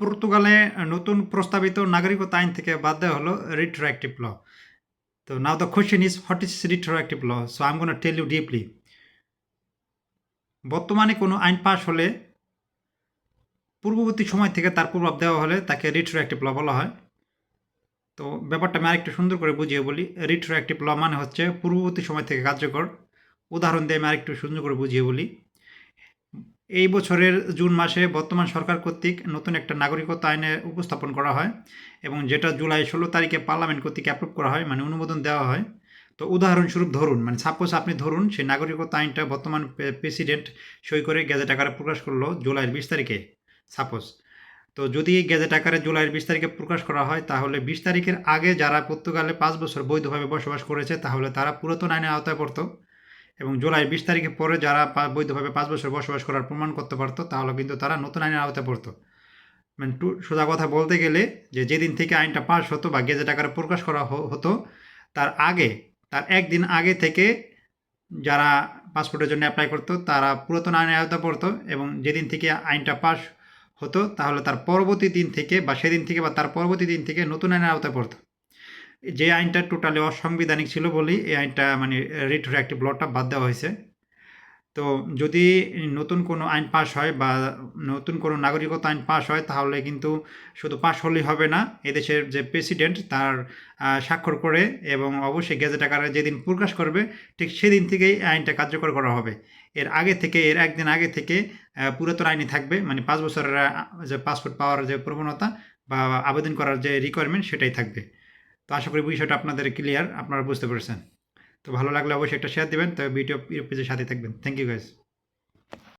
পর্তুগালে নতুন প্রস্তাবিত নাগরিকত্ব আইন থেকে বাদ দেওয়া হলো রিট্রোঅ্যাক্টিভ ল তো now the question is what is retroactive law so I am gonna tell you deeply বর্তমানে কোনো আইন পাশ হলে, পূর্ববর্তী সময় থেকে তার প্রভাব দেওয়া হলে তাকে রিট্রোঅ্যাক্টিভ ল বলা হয়। তো ব্যাপারটা আমি আরেকটু সুন্দর করে বুঝিয়ে বলি। রিট্রোঅ্যাক্টিভ ল মানে হচ্ছে পূর্ববর্তী সময় থেকে কার্যকর। উদাহরণ দিয়ে আমি আরেকটু সুন্দর করে বুঝিয়ে বলি। এই বছরের জুন মাসে বর্তমান সরকার কর্তৃক নতুন একটা নাগরিকত্ব আইনে উপস্থাপন করা হয় এবং যেটা জুলাই ষোলো তারিখে পার্লামেন্ট কর্তৃক অ্যাপ্রুভ করা হয় মানে অনুমোদন দেওয়া হয়। তো উদাহরণস্বরূপ ধরুন মানে সাপোজ আপনি ধরুন সেই নাগরিকত্ব আইনটা বর্তমান প্রেসিডেন্ট সই করে গেজেট আকারে প্রকাশ করল জুলাইয়ের বিশ তারিখে সাপোজ তো যদি গেজেট আকারে জুলাইয়ের বিশ তারিখে প্রকাশ করা হয়, তাহলে বিশ তারিখের আগে যারা পর্তুগালে পাঁচ বছর বৈধভাবে বসবাস করেছে, তাহলে তারা পুরাতন আইনের আওতায় পড়তো। এবং জুলাই বিশ তারিখে পরে যারা বৈধভাবে পাঁচ বছর বসবাস করার প্রমাণ করতে পারতো, তাহলে কিন্তু তারা নতুন আইনের আওতায় পড়তো। মানে টু সোজা কথা বলতে গেলে যে যেদিন থেকে আইনটা পাস হতো বা গেজেট আকারে প্রকাশ করা হতো, তার আগে, তার একদিন আগে থেকে যারা পাসপোর্টের জন্য অ্যাপ্লাই করতো, তারা পুরাতন আইনের আওতায় পড়তো এবং যেদিন থেকে আইনটা পাস হতো, তাহলে তার পরবর্তী দিন থেকে বা সেদিন থেকে বা তার পরবর্তী দিন থেকে নতুন আইনের আওতায় পড়তো। যে আইনটা টোটালি অসাংবিধানিক ছিল বলেই এই আইনটা মানে রিট্রোঅ্যাক্টিভ লটা বাদ দেওয়া হয়েছে। তো যদি নতুন কোনো আইন পাশ হয় বা নতুন কোনো নাগরিকত্ব আইন পাশ হয়, তাহলে কিন্তু শুধু পাশ হলেই হবে না, এদেশের যে প্রেসিডেন্ট তার স্বাক্ষর করে এবং অবশ্যই গেজেট আকারে যেদিন প্রকাশ করবে, ঠিক সেদিন থেকেই আইনটা কার্যকর করা হবে। এর আগে থেকে, এর একদিন আগে থেকে পুরাতন আইনই থাকবে মানে পাঁচ বছরের যে পাসপোর্ট পাওয়ার যে প্রবণতা বা আবেদন করার যে রিকোয়ারমেন্ট সেটাই থাকবে। তো আশা করি বিষয়টা আপনাদের ক্লিয়ার আপনারা বুঝতে পেরেছেন। তো ভালো লাগলে অবশ্যই একটা শেয়ার দেবেন তবে ভিডিও পেজের সাথে থাকবেন। Thank you guys